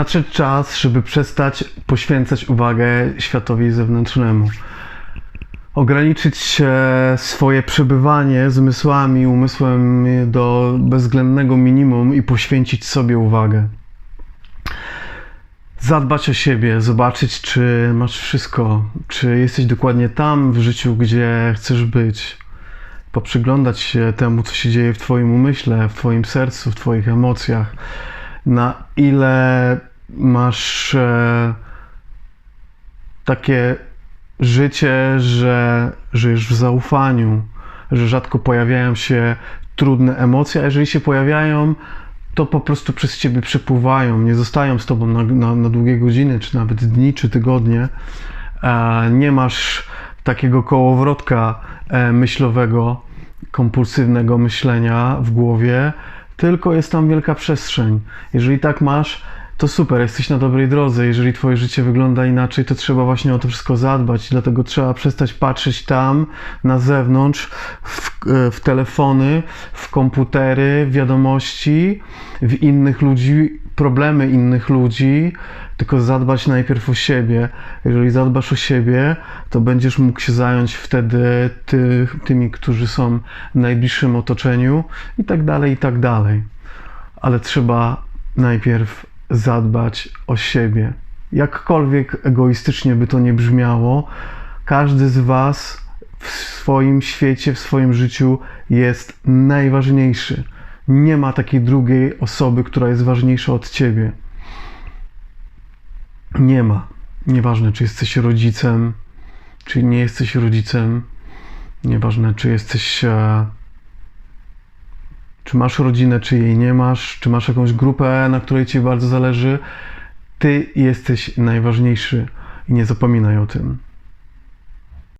Nadszedł czas, żeby przestać poświęcać uwagę światowi zewnętrznemu. Ograniczyć swoje przebywanie zmysłami, umysłem do bezwzględnego minimum i poświęcić sobie uwagę. Zadbać o siebie, zobaczyć, czy masz wszystko, czy jesteś dokładnie tam w życiu, gdzie chcesz być. Poprzyglądać się temu, co się dzieje w Twoim umyśle, w Twoim sercu, w Twoich emocjach. Na ile masz e, takie życie, że żyjesz w zaufaniu, że rzadko pojawiają się trudne emocje, a jeżeli się pojawiają, to po prostu przez ciebie przepływają, nie zostają z tobą na, na, na długie godziny, czy nawet dni, czy tygodnie. E, nie masz takiego kołowrotka e, myślowego, kompulsywnego myślenia w głowie, tylko jest tam wielka przestrzeń. Jeżeli tak masz, to super, jesteś na dobrej drodze. Jeżeli twoje życie wygląda inaczej, to trzeba właśnie o to wszystko zadbać. Dlatego trzeba przestać patrzeć tam, na zewnątrz, w, e, w telefony, w komputery, w wiadomości, w innych ludzi, problemy innych ludzi, tylko zadbać najpierw o siebie. Jeżeli zadbasz o siebie, to będziesz mógł się zająć wtedy ty, tymi, którzy są w najbliższym otoczeniu i tak dalej, i tak dalej. Ale trzeba najpierw zadbać o siebie. Jakkolwiek egoistycznie by to nie brzmiało, każdy z Was w swoim świecie, w swoim życiu jest najważniejszy. Nie ma takiej drugiej osoby, która jest ważniejsza od Ciebie. Nie ma. Nieważne, czy jesteś rodzicem, czy nie jesteś rodzicem. Nieważne, czy jesteś. Czy masz rodzinę, czy jej nie masz, czy masz jakąś grupę, na której ci bardzo zależy. Ty jesteś najważniejszy i nie zapominaj o tym.